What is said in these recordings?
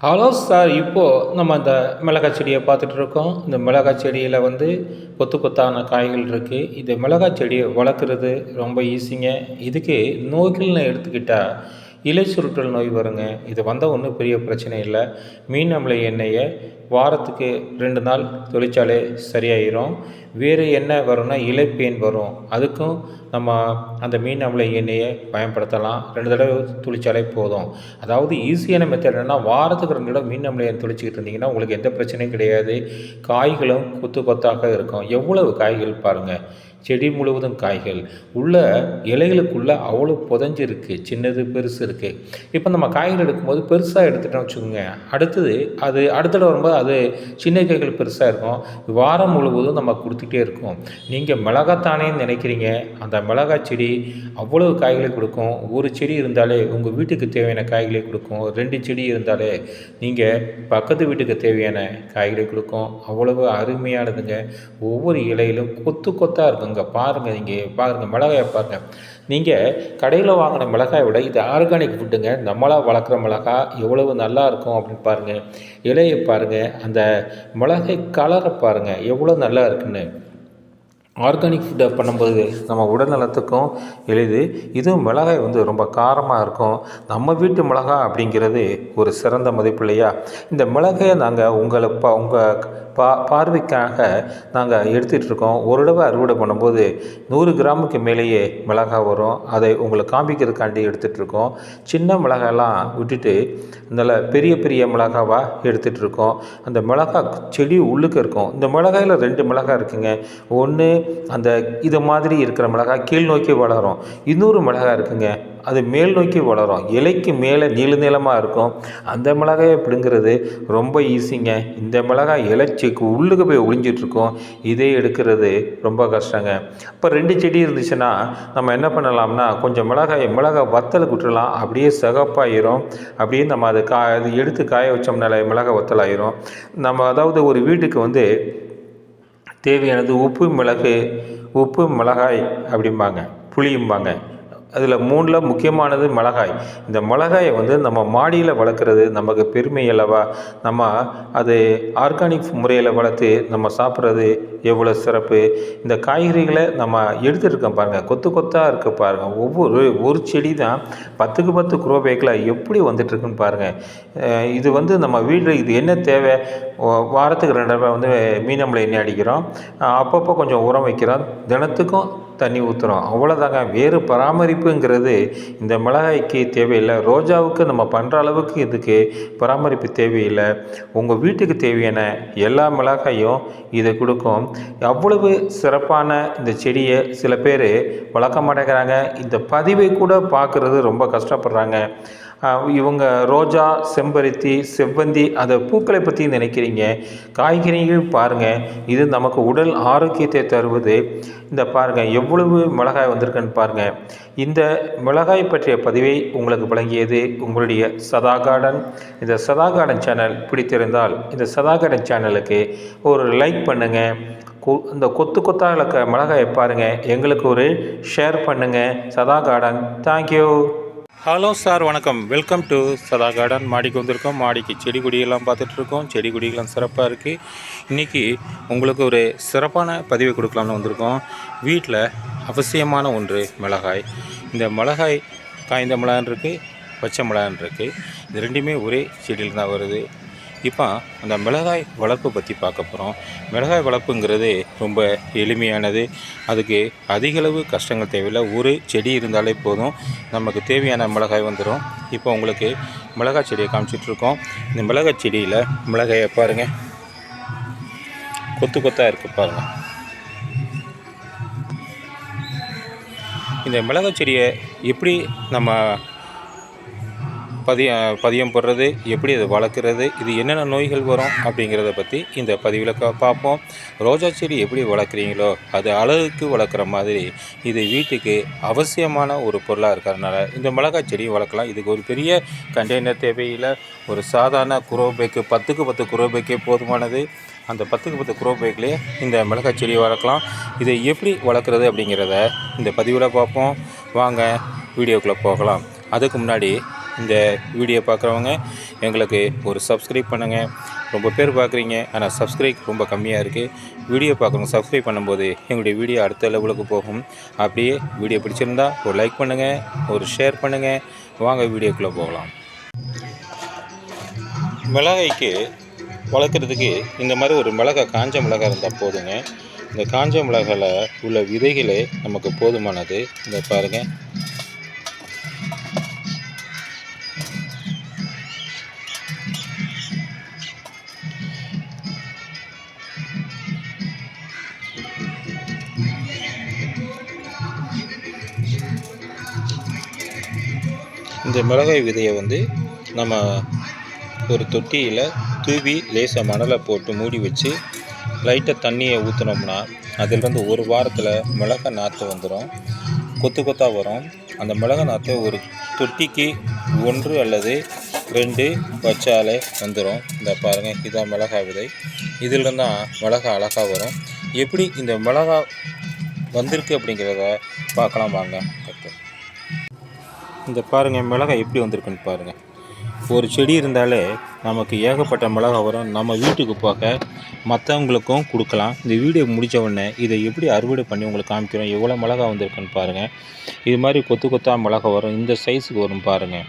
Hello sir இப்போது நம்ம இந்த மிளகாய் செடியை பார்த்துட்டு இருக்கோம் இந்த மிளகாய் செடியில் வந்து கொத்து கொத்தான காய்கள் இருக்குது இந்த மிளகாய் செடியை வளர்க்குறது ரொம்ப ஈஸிங்க இதுக்கு நோய்கள்னு எடுத்துக்கிட்டால் இலை சுருட்டல் நோய் வருங்க. இது வந்தால் ஒன்றும் பெரிய பிரச்சனை இல்லை. மீன் அமில எண்ணெயை வாரத்துக்கு ரெண்டு நாள் தொளிச்சாலே சரியாயிரும். வேறு என்ன வரும்னா இலைப்பேன் வரும். அதுக்கும் நம்ம அந்த மீன் அமில எண்ணெயை பயன்படுத்தலாம். ரெண்டு தடவை துளிச்சாலே போதும். அதாவது ஈஸியான மெத்தட் என்னென்னா வாரத்துக்கு ரெண்டு தடவை மீன் அமில எண்ணெய் துளிச்சிக்கிட்டு இருந்தீங்கன்னா உங்களுக்கு எந்த பிரச்சனையும் கிடையாது. காய்களும் கொத்து கொத்தாக இருக்கும். எவ்வளவு காய்கள் பாருங்கள் செடி முழுவதும் காய்கள். உள்ள இலைகளுக்குள்ளே அவ்வளோ புதஞ்சு இருக்குது சின்னது பெருசு இருக்குது இப்போ நம்ம காய்கள் எடுக்கும்போது பெருசாக எடுத்துட்டோம் வச்சுக்கோங்க. அடுத்தது அது அடுத்த வரும்போது அது சின்ன காய்கள் பெருசாக இருக்கும். வாரம் முழுவதும் நம்ம கொடுத்துட்டே இருக்கோம். நீங்கள் மிளகாத்தானேன்னு நினைக்கிறீங்க. அந்த மிளகாய் செடி அவ்வளவு காய்களை கொடுக்கும். ஒரு செடி இருந்தாலே உங்கள் வீட்டுக்கு தேவையான காய்களை கொடுக்கும். ரெண்டு செடி இருந்தாலே நீங்கள் பக்கத்து வீட்டுக்கு தேவையான காய்களை கொடுக்கும். அவ்வளவு அருமையானதுங்க. ஒவ்வொரு இலையிலும் கொத்து கொத்தாக இருக்கும். இருக்குங்க பாருங்கள் நீங்கள் பாருங்கள் மிளகாயை பாருங்கள் நீங்கள் கடையில் வாங்கின மிளகாயை விட இது ஆர்கானிக் ஃபுட்டுங்க நம்மளாக வளர்க்குற மிளகாய் எவ்வளவு நல்லா இருக்கும் அப்படின்னு பாருங்கள் இலையை பாருங்கள் அந்த மிளகாய் கலரை பாருங்கள் எவ்வளோ நல்லா இருக்குன்னு. ஆர்கானிக் ஃபுட்டை பண்ணும்போது நம்ம உடல் நலத்துக்கும் எளிது. இதுவும் மிளகாய் வந்து ரொம்ப காரமாக இருக்கும். நம்ம வீட்டு மிளகாய் அப்படிங்கிறது ஒரு சிறந்த மதிப்பு இல்லையா? இந்த மிளகாயை நாங்கள் உங்களை பா உங்கள் பா பார்வைக்காக நாங்கள் எடுத்துகிட்டு இருக்கோம் ஒரு தடவை அறுவடை பண்ணும்போது நூறு கிராமுக்கு மேலேயே மிளகாய் வரும். அதை உங்களுக்கு காமிக்கிறதுக்காண்டி எடுத்துகிட்டு இருக்கோம் சின்ன மிளகாயெல்லாம் விட்டுட்டு நல்ல பெரிய பெரிய மிளகாவாக எடுத்துகிட்டு இருக்கோம் அந்த மிளகாய் செடி உள்ளுக்கு இருக்கும். இந்த மிளகாயில் ரெண்டு மிளகாய் இருக்குங்க. ஒன்று அந்த இது மாதிரி இருக்கிற மிளகாய் கீழ் நோக்கி வளரும். இன்னொரு மிளகாய் இருக்குங்க. அது மேல் நோக்கி வளரும். இலைக்கு மேலே நீள நீளமாக இருக்கும். அந்த மிளகாயை பிடுங்கிறது ரொம்ப ஈஸிங்க. இந்த மிளகாய் இலைச்சிக்கு உள்ளுக்கு போய் ஒளிஞ்சிட்ருக்கோம் இதே எடுக்கிறது ரொம்ப கஷ்டங்க. இப்போ ரெண்டு செடி இருந்துச்சுன்னா நம்ம என்ன பண்ணலாம்னா கொஞ்சம் மிளகாய் மிளகாய் வத்தல் விட்டுறலாம். அப்படியே சிகப்பாயிரும். அப்படியே நம்ம அதை கா அது எடுத்து காய வச்சோம்னால மிளகாய் வத்தலாயிரும். நம்ம அதாவது ஒரு வீட்டுக்கு வந்து தேவையானது உப்பு மிளகு உப்பு மிளகாய் அப்படிம்பாங்க. புளியும்பாங்க. அதில் மூணில் முக்கியமானது மிளகாய். இந்த மிளகாயை வந்து நம்ம மாடியில் வளர்க்குறது நமக்கு பெருமை அல்லவா? நம்ம அது ஆர்கானிக் முறையில் வளர்த்து நம்ம சாப்பிட்றது எவ்வளோ சிறப்பு? இந்த காய்கறிகளை நம்ம எடுத்துருக்கோம் பாருங்கள் கொத்து கொத்தாக இருக்க பாருங்கள் ஒவ்வொரு ஒரு செடி தான் பத்துக்கு பத்து குரோ பேக்கில் எப்படி வந்துட்டுருக்குன்னு பாருங்கள் இது வந்து நம்ம வீட்டில் இது என்ன தேவை? வாரத்துக்கு ரெண்டு ரூபாய் வந்து மீனம்பளை எண்ணெய் அடிக்கிறோம். அப்பப்போ கொஞ்சம் உரம் வைக்கிறோம். தினத்துக்கும் தண்ணி ஊற்றுறோம் அவ்வளோதாங்க வேறு பராமரிப்புங்கிறது இந்த மிளகாய்க்கு தேவையில்லை. ரோஜாவுக்கு நம்ம பண்ணுற அளவுக்கு இதுக்கு பராமரிப்பு தேவையில்லை. உங்கள் வீட்டுக்கு தேவையான எல்லா மிளகாயும் இதை கொடுக்கும். அவ்வளவு சிறப்பான இந்த செடியை சில பேர் வளர்க்க மாட்டேங்கிறாங்க இந்த பதிவை கூட பார்க்குறது ரொம்ப கஷ்டப்படுறாங்க. இவங்க ரோஜா செம்பருத்தி செவ்வந்தி அந்த பூக்களை பற்றி நினைக்கிறீங்க. காய்கறிகள் பாருங்கள் இது நமக்கு உடல் ஆரோக்கியத்தை தருவது. இந்த பாருங்கள் எவ்வளவு மிளகாய் வந்திருக்குன்னு பாருங்கள் இந்த மிளகாய் பற்றிய பதிவை உங்களுக்கு வழங்கியது உங்களுடைய சதா கார்டன் இந்த சதா கார்டன் சேனல் பிடித்திருந்தால் இந்த சதா கார்டன் சேனலுக்கு ஒரு லைக் பண்ணுங்கள் கொ இந்த கொத்து கொத்தாக இருக்க மிளகாயை பாருங்கள் எங்களுக்கு ஒரு ஷேர் பண்ணுங்கள் Sadha garden thank you hello sir வணக்கம். வெல்கம் டு சதா கார்டன் மாடிக்கு வந்திருக்கோம். மாடிக்கு செடி கொடியெல்லாம் பார்த்துட்ருக்கோம். செடி கொடியெல்லாம் சிறப்பாக இருக்குது இன்றைக்கி உங்களுக்கு ஒரு சிறப்பான பதிவை கொடுக்கலாம்னு வந்திருக்கோம். வீட்டில் அவசியமான ஒன்று மிளகாய். இந்த மிளகாய் காய்ந்த மிளகான் இருக்குது பச்சை மிளகான் இருக்குது இது ரெண்டுமே ஒரே செடியில் தான் வருது. இப்போ அந்த மிளகாய் வளர்ப்பு பற்றி பார்க்க போகிறோம் மிளகாய் வளர்ப்புங்கிறது ரொம்ப எளிமையானது. அதுக்கு அதிகளவு கஷ்டங்கள் தேவையில்லை. ஒரு செடி இருந்தாலே போதும். நமக்கு தேவையான மிளகாய் வந்துடும் இப்போ உங்களுக்கு மிளகாய் செடியை காமிச்சிட்ருக்கோம். இந்த மிளகாய் செடியில் மிளகாயை பாருங்கள் கொத்து கொத்தாக இருக்குது பாருங்கள் இந்த மிளகாய் செடியை எப்படி நம்ம பதிய பதியம் போடுறது எப்படி அதை வளர்க்குறது இது என்னென்ன நோய்கள் வரும் அப்படிங்கிறத பற்றி இந்த பதிவில் பார்ப்போம். ரோஜா செடி எப்படி வளர்க்குறீங்களோ அது அழகுக்கு வளர்க்குற மாதிரி இது வீட்டுக்கு அவசியமான ஒரு பொருளாக இருக்கிறதுனால இந்த மிளகாய் செடியை வளர்க்கலாம். இதுக்கு ஒரு பெரிய கண்டெய்னர் தேவையில்லை. ஒரு சாதாரண குரோபேக்கு பத்துக்கு பத்து குரோபேக்கே போதுமானது. அந்த பத்துக்கு பத்து குரோ பேக்லேயே இந்த மிளகாய் செடியை வளர்க்கலாம். இதை எப்படி வளர்க்குறது அப்படிங்கிறத இந்த பதிவில் பார்ப்போம். வாங்க வீடியோக்குள்ளே போகலாம். அதுக்கு முன்னாடி இந்த வீடியோ பார்க்குறவங்க எங்களுக்கு ஒரு சப்ஸ்கிரைப் பண்ணுங்கள் ரொம்ப பேர் பார்க்குறீங்க ஆனால் சப்ஸ்கிரைப் ரொம்ப கம்மியாக இருக்குது வீடியோ பார்க்குறவங்க சப்ஸ்கிரைப் பண்ணும்போது எங்களுடைய வீடியோ அடுத்த லெவலுக்கு போகும். அப்படியே வீடியோ பிடிச்சிருந்தா ஒரு லைக் பண்ணுங்கள் ஒரு ஷேர் பண்ணுங்கள் வாங்க வீடியோக்குள்ளே போகலாம். மிளகாய்க்கு வளர்க்குறதுக்கு இந்த மாதிரி ஒரு மிளகாய் காஞ்ச மிளகாய் இருந்தால் போதுங்க. இந்த காஞ்ச மிளகாயில் உள்ள விதைகளே நமக்கு போதுமானது. இந்த பாருங்கள் இந்த மிளகாய் விதையை வந்து நம்ம ஒரு தொட்டியில் தூவி லேசாக மணலை போட்டு மூடி வச்சு லைட்டாக தண்ணியை ஊற்றினோம்னா அதிலிருந்து ஒரு வாரத்தில் மிளகாய் நாற்று வந்துடும் கொத்து கொத்தாக வரும். அந்த மிளகாய் நாற்றை ஒரு தொட்டிக்கு ஒன்று அல்லது ரெண்டு வச்சாலே வந்துடும் இந்த பாருங்கள் இதுதான் மிளகாய் விதை. இதிலிருந்து தான் மிளகாய் அழகாக வரும். எப்படி இந்த மிளகாய் வந்திருக்கு அப்படிங்கிறத பார்க்கலாம் வாங்க. இந்த பாருங்கள் மிளகாய் எப்படி வந்திருக்குன்னு பாருங்கள் ஒரு செடி இருந்தாலே நமக்கு ஏகப்பட்ட மிளகாய் வரும். நம்ம வீட்டுக்கு போக மற்றவங்களுக்கும் கொடுக்கலாம். இந்த வீடியோ முடித்த உடனே இதை எப்படி அறுவடை பண்ணி உங்களுக்கு காமிக்கிறோம்? எவ்வளோ மிளகாய் வந்திருக்குன்னு பாருங்கள் இது மாதிரி கொத்து கொத்தாக மிளகாய் வரும். இந்த சைஸுக்கு வரும் பாருங்கள்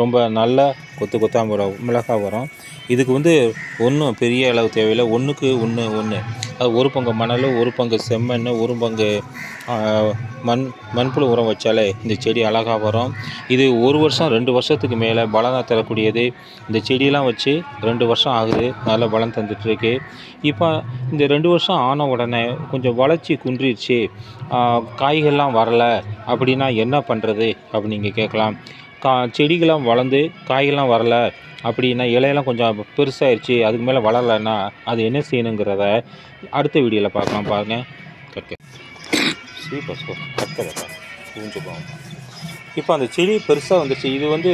ரொம்ப நல்ல கொத்து கொத்தாக வரும் மிளகாய் வரும். இதுக்கு வந்து ஒன்றும் பெரிய அளவு தேவையில்லை. ஒன்றுக்கு ஒன்று ஒன்று அது ஒரு பங்கு மணல் ஒரு பங்கு செம்மண் ஒரு பங்கு மண் மண்புழு உரம் வச்சாலே இந்த செடி அழகாக வரும். இது ஒரு வருஷம் ரெண்டு வருஷத்துக்கு மேலே பலம் தரக்கூடியது. இந்த செடியெலாம் வச்சு ரெண்டு வருஷம் ஆகுது. நல்ல பலம் தந்துட்டுருக்கு. இப்போ இந்த ரெண்டு வருஷம் ஆன உடனே கொஞ்சம் வளர்ச்சி குன்றிடுச்சு. காய்கள்லாம் வரலை. அப்படின்னா என்ன பண்ணுறது அப்படின்னு நீங்கள் கேட்கலாம். கா செடிகள்லாம் வளர்ந்து காய்கள்லாம் வரல அப்படின்னா இலையெல்லாம் கொஞ்சம் பெருசாகிடுச்சு அதுக்கு மேலே வளரலைன்னா அது என்ன செய்யணுங்கிறத அடுத்த வீடியோவில் பார்க்கலாம். பாருங்க. கட்டு சூப்பர் சூப்பர். கட்டை பூஞ்சு இப்போ அந்த செடி பெருசாக வந்துருச்சு. இது வந்து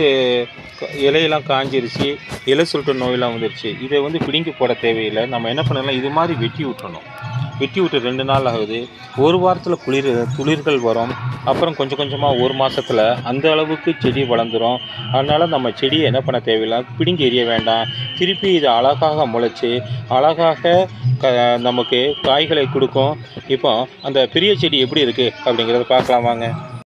இலையெல்லாம் காஞ்சிருச்சு. இலை சுருட்டு நோயெல்லாம் வந்துருச்சு. இதை வந்து பிடுங்கி போட தேவையில்லை. நம்ம என்ன பண்ணலாம்? இது மாதிரி வெட்டி விட்டுறணும். வெட்டி விட்டு ரெண்டு நாள் ஆகுது. ஒரு வாரத்தில் குளிர் துளிர்கள் வரும். அப்புறம் கொஞ்சம் கொஞ்சமாக ஒரு மாதத்தில் அந்த அளவுக்கு செடி வளர்ந்துரும். அதனால் நம்ம செடியை என்ன பண்ண தேவையில்லை? பிடுங்கி எரிய வேண்டாம். திருப்பி இது அழகாக முளைச்சி அழகாக க நமக்கு காய்களை கொடுக்கும். இப்போ அந்த பெரிய செடி எப்படி இருக்குது அப்படிங்கிறத பார்க்கலாம் வாங்க.